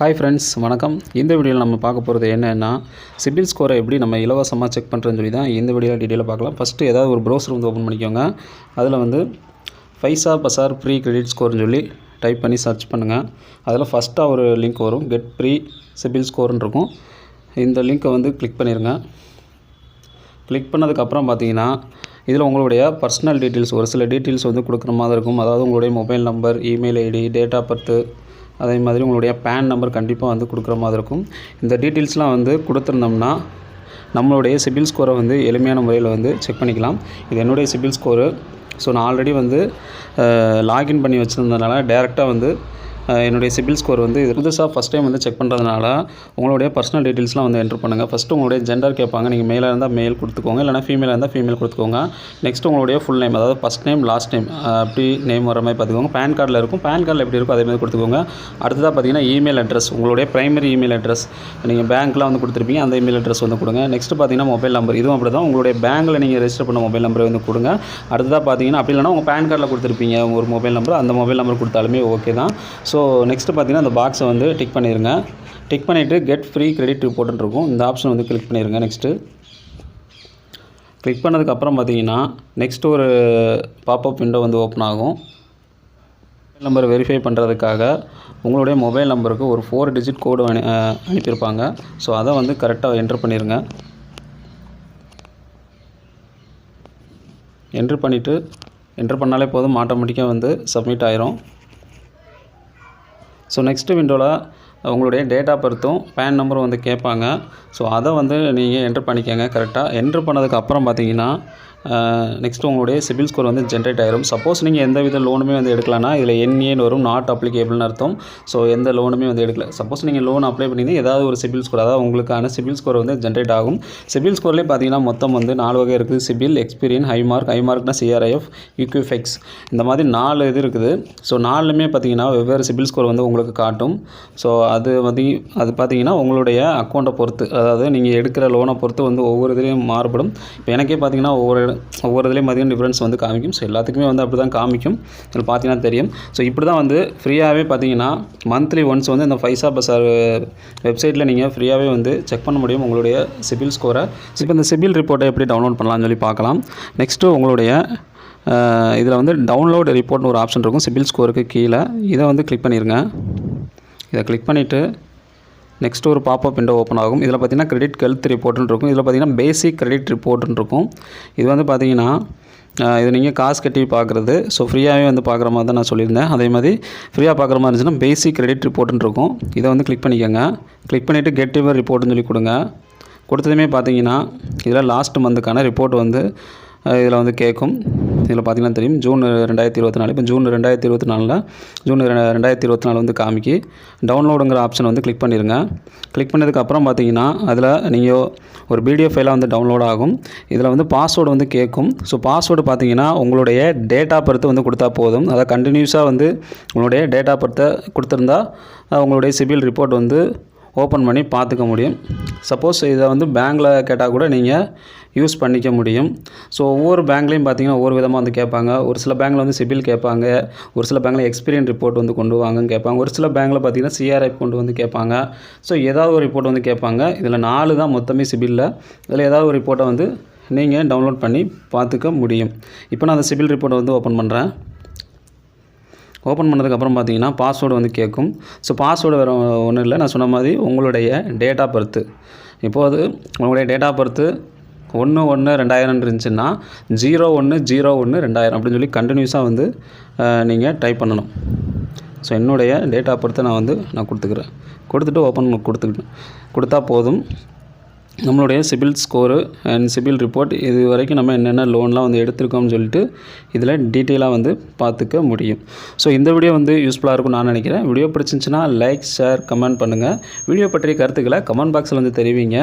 Hi friends வணக்கம். இந்த வீடியோவில் நம்ம பார்க்க போகிறது என்னென்னா சிபில் ஸ்கோரை எப்படி நம்ம இலவசமாக செக் பண்ணுறேன்னு சொல்லி தான் இந்த வீடியோவில் டீட்டெயிலாக பார்க்கலாம். ஃபஸ்ட்டு ஏதாவது ஒரு ப்ரௌசர் வந்து ஓப்பன் பண்ணிக்கோங்க. அதில் வந்து ஃபைசா பசார் ப்ரீ கிரெடிட் ஸ்கோர்னு சொல்லி டைப் பண்ணி சர்ச் பண்ணுங்கள் அதில் ஃபஸ்ட்டாக ஒரு லிங்க் வரும். கெட் ப்ரீ சிபில் ஸ்கோர்னு இருக்கும். இந்த லிங்க்கை வந்து கிளிக் பண்ணிடுங்க கிளிக் பண்ணதுக்கப்புறம் பார்த்தீங்கன்னா இதில் உங்களுடைய பர்சனல் டீட்டெயில்ஸ் ஒரு சில டீட்டெயில்ஸ் வந்து கொடுக்குற மாதிரி இருக்கும். அதாவது உங்களுடைய mobile number email ID date of birth அதே மாதிரி உங்களுடைய பேன் நம்பர் கண்டிப்பாக வந்து கொடுக்குற மாதிரி இருக்கும். இந்த டீட்டெயில்ஸ்லாம் வந்து கொடுத்துருந்தோம்னா நம்மளுடைய சிபில் ஸ்கோரை வந்து எளிமையான முறையில் வந்து செக் பண்ணிக்கலாம். இது என்னுடைய சிபில் ஸ்கோரு ஸோ நான் ஆல்ரெடி வந்து லாகின் பண்ணி வச்சுருந்ததுனால டேரெக்டாக வந்து என்னுடைய சிபில் ஸ்கோர் வந்து இது புதுசாக ஃபஸ்ட் டைம் வந்து செக் பண்ணுறதுனால உங்களுடைய பர்சனல் டீட்டெயில்ஸ்லாம் வந்து என்ட்ரு பண்ணுங்கள் ஃபஸ்ட்டு உங்களுடைய ஜெண்டர் கேட்பாங்க. நீங்கள் மேலாக இருந்தால் மேல் கொடுத்துக்கோங்க. இல்லைனா ஃபீமேலாக இருந்தால் ஃபீமேல் கொடுத்துக்கோங்க. நெக்ஸ்ட் உங்களுடைய ஃபுல் நேம் அதாவது ஃபஸ்ட் நேம் லாஸ்ட் நேம் அப்படி நேம் வர மாதிரி பார்த்துக்கோங்க. பேன் கார்டில் இருக்கும். பேன் கார்டில் எப்படி இருக்கோ அதே மாதிரி கொடுத்துக்கோங்க. அடுத்ததாக பார்த்தீங்கன்னா இமெயில் அட்ரஸ் உங்களுடைய பிரைமரி இமெயில் அட்ரஸ் நீங்கள் பேங்க்லாம் வந்து கொடுத்துருப்பீங்க. அந்த இமெயில் அட்ரஸ் வந்து கொடுங்க. நெக்ஸ்ட் பார்த்தீங்கன்னா மொபைல் நம்பர் இதுவும் அப்படி தான் உங்களுடைய பேங்க்கில் நீங்கள் ரெஜிஸ்டர் பண்ண மொபைல் நம்பரை வந்து கொடுங்க. அடுத்ததாக பார்த்தீங்கன்னா அப்படி இல்லைனா உங்கள் பேன் கார்டில் கொடுத்துருப்பீங்க. ஒரு மொபைல் நம்பர் அந்த மொபைல் நம்பர் கொடுத்தாலுமே ஓகே தான். ஸோ ஸோ நெக்ஸ்ட்டு பார்த்தீங்கன்னா அந்த பாக்ஸை வந்து டிக் பண்ணிடுங்க டிக் பண்ணிவிட்டு கெட் ஃப்ரீ கிரெடிட் ரிப்போர்ட்னு இருக்கும். இந்த ஆப்ஷன் வந்து கிளிக் பண்ணிடுங்க நெக்ஸ்ட்டு கிளிக் பண்ணதுக்கப்புறம் பார்த்தீங்கன்னா நெக்ஸ்ட் ஒரு பாப்அப் விண்டோ வந்து ஓப்பன் ஆகும். மொபைல் நம்பர் வெரிஃபை பண்ணுறதுக்காக உங்களுடைய மொபைல் நம்பருக்கு ஒரு ஃபோர் டிஜிட் கோடு அனு அனுப்பியிருப்பாங்க. ஸோ அதை வந்து கரெக்டாக என்ட்ரு பண்ணிடுங்க என்ட்ரு பண்ணிவிட்டு என்ட்ரு பண்ணாலே போதும். ஆட்டோமேட்டிக்காக வந்து சப்மிட் ஆயிரும். ஸோ நெக்ஸ்ட் விண்டோவில் உங்களுடைய டேட் ஆஃப் பர்த்தும் பேன் நம்பரும் வந்து கேட்பாங்க. ஸோ அதை வந்து நீங்கள் என்ட்ரு பண்ணிக்கோங்க கரெக்டாக என்ட்ரு பண்ணதுக்கு அப்புறம் பார்த்தீங்கன்னா நெக்ஸ்ட் உங்களுடைய சிபில் ஸ்கோர் வந்து ஜென்ரேட் ஆயிரும். சப்போஸ் நீங்கள் எந்த வித லோனுமே வந்து எடுக்கலன்னா இதில் என்ஏன்னு வரும் நாட் அப்ளிகேபிள்னு அர்த்தம். ஸோ எந்த லோனுமே வந்து எடுக்கல. சப்போஸ் நீங்கள் லோன் அப்ளை பண்ணிங்கன்னா ஏதாவது ஒரு சிபில் ஸ்கோர் அதாவது உங்களுக்கான சிபில் ஸ்கோர் வந்து ஜென்ரேட் ஆகும். சிபில் ஸ்கோர்லேயே பார்த்தீங்கன்னா மொத்தம் வந்து நாலு வகை இருக்குது. CIBIL Experian high mark high மார்க்னா CRIF Equifax இந்த மாதிரி நாலு இது இருக்குது. ஸோ நாலுமே பார்த்தீங்கன்னா வெவ்வேறு சிபில் ஸ்கோர் வந்து உங்களுக்கு காட்டும். ஸோ அது வந்து அது பார்த்தீங்கன்னா உங்களுடைய அக்கௌண்ட்டை பொறுத்து அதாவது நீங்கள் எடுக்கிற லோனை பொறுத்து வந்து ஒவ்வொரு இதுலேயும் மாறுபடும். இப்போ எனக்கே பார்த்தீங்கன்னா ஒவ்வொரு ஒவ்வொரு இதுலேயும் மதியம் டிஃப்ரென்ஸ் வந்து காமிக்கும். ஸோ எல்லாத்துக்குமே வந்து அப்படி தான் காமிக்கும். இதில் பார்த்தீங்கன்னா தெரியும். ஸோ இப்படி தான் வந்து ஃப்ரீயாகவே பார்த்தீங்கன்னா மந்த்லி ஒன்ஸ் வந்து இந்த ஃபைசா பசார் வெப்சைட்டில் நீங்கள் ஃப்ரீயாகவே வந்து செக் பண்ண முடியும் உங்களுடைய சிபில் ஸ்கோரை இப்போ இந்த சிபில் ரிப்போர்ட்டை எப்படி டவுன்லோட் பண்ணலாம்னு சொல்லி பார்க்கலாம். நெக்ஸ்ட்டு உங்களுடைய இதில் வந்து டவுன்லோட் ரிப்போர்ட்னு ஒரு ஆப்ஷன் இருக்கும். சிபில் ஸ்கோருக்கு கீழே. இதை வந்து கிளிக் பண்ணிடுங்க இதை கிளிக் பண்ணிவிட்டு நெக்ஸ்ட் ஒரு பாப்பப் விண்டோ ஓப்பன் ஆகும். இதில் பார்த்தீங்கன்னா கிரெடிட் ஹெல்த் ரிப்போர்ட்னு இருக்கும். இதில் பார்த்தீங்கன்னா பேசிக் கிரெடிட் ரிப்போர்ட்னு இருக்கும். இது வந்து பார்த்தீங்கன்னா இது நீங்கள் காசு கட்டி பார்க்குறது ஸோ ஃப்ரீயாகவே வந்து பார்க்குற மாதிரி தான் நான் சொல்லியிருந்தேன். அதே மாதிரி ஃப்ரீயாக பார்க்குற மாதிரி இருந்துச்சுன்னா பேசிக் கிரெடிட் ரிப்போர்ட்னு இருக்கும். இதை வந்து கிளிக் பண்ணிக்கோங்க. கிளிக் பண்ணிவிட்டு கெட் யுவர் ரிப்போர்ட்னு சொல்லி கொடுங்க. கொடுத்ததுமே பார்த்தீங்கன்னா இதில் லாஸ்ட் மந்த்துக்கான ரிப்போர்ட் வந்து இதில் வந்து கேட்கும் இதில் பார்த்தீங்கன்னா தெரியும். ஜூன் ரெண்டாயிரத்தி இருபத்தி நாலு. இப்போ ஜூன் ரெண்டாயிரத்தி இருபத்தி நாலில் ஜூன் ரெ- ரெண்டாயிரத்தி இருபத்தி நாலு வந்து காமிக்கி. டவுன்லோடுங்கிற ஆப்ஷன் வந்து கிளிக் பண்ணிடுங்க கிளிக் பண்ணதுக்கப்புறம் பார்த்தீங்கன்னா அதில் நீங்கள் ஒரு பிடிஎஃப் ஃபைலாக வந்து டவுன்லோட் ஆகும். இதில் வந்து பாஸ்வேர்டு வந்து கேட்கும். ஸோ பாஸ்வேர்டு பார்த்தீங்கன்னா உங்களுடைய டேட் ஆஃப் பர்த் வந்து கொடுத்தா போதும். அதை கண்டினியூஸாக வந்து உங்களுடைய டேட் ஆஃப் பர்த்தை கொடுத்துருந்தா உங்களுடைய சிபில் ரிப்போர்ட் வந்து ஓப்பன் பண்ணி பார்த்துக்க முடியும். சப்போஸ் இதை வந்து பேங்க்கில் கேட்டால் கூட நீங்கள் யூஸ் பண்ணிக்க முடியும். ஸோ ஒவ்வொரு பேங்க்லேயும் பார்த்தீங்கன்னா ஒவ்வொரு விதமாக வந்து கேட்பாங்க. ஒரு சில பேங்க்கில் வந்து சிபில் கேட்பாங்க. ஒரு சில பேங்க்கில் எக்ஸ்பீரியன் ரிப்போர்ட் வந்து கொண்டு வாங்கன்னு கேட்பாங்க. ஒரு சில பேங்க்கில் பார்த்தீங்கன்னா சிஆர்ஐ கொண்டு வந்து கேட்பாங்க. ஸோ ஏதாவது ஒரு ரிப்போர்ட் வந்து கேட்பாங்க. இதில் நாலு தான் மொத்தமே சிபிலில் இதில் ஏதாவது ஒரு ரிப்போர்ட்டை வந்து நீங்கள் டவுன்லோட் பண்ணி பார்த்துக்க முடியும். இப்போ நான் அந்த சிபில் ரிப்போர்ட்டை வந்து ஓப்பன் பண்ணுறேன் ஓப்பன் பண்ணதுக்கப்புறம் பார்த்தீங்கன்னா பாஸ்வேர்டு வந்து கேட்கும். ஸோ பாஸ்வேர்டு வேறு ஒன்றும் இல்லை. நான் சொன்ன மாதிரி உங்களுடைய டேட் ஆஃப் பர்த்து இப்போது உங்களுடைய டேட் ஆஃப் பர்த்து ஒன்று ஒன்று ரெண்டாயிரம் இருந்துச்சுன்னா ஜீரோ ஒன்று ஜீரோ ஒன்று ரெண்டாயிரம் அப்படின்னு சொல்லி கண்டினியூஸாக வந்து நீங்கள் டைப் பண்ணணும். ஸோ என்னுடைய டேட் ஆஃப் பர்த்தை நான் வந்து நான் கொடுத்துக்கிறேன். கொடுத்துட்டு ஓப்பன் கொடுத்துக்கிட்டேன் கொடுத்தா போதும். நம்மளுடைய CIBIL score and CIBIL report இது வரைக்கும் நம்ம என்னென்ன லோன்லாம் வந்து எடுத்திருக்கோம்னு சொல்லிட்டு இதில் டீட்டெயிலாக வந்து பார்த்துக்க முடியும். ஸோ இந்த வீடியோ வந்து யூஸ்ஃபுல்லாக இருக்கும் நான் நினைக்கிறேன். வீடியோ பிடிச்சிருந்துச்சுன்னா லைக் ஷேர் கமெண்ட் பண்ணுங்கள் வீடியோ பற்றிய கருத்துக்களை கமெண்ட் பாக்ஸில் வந்து தெரிவிங்க.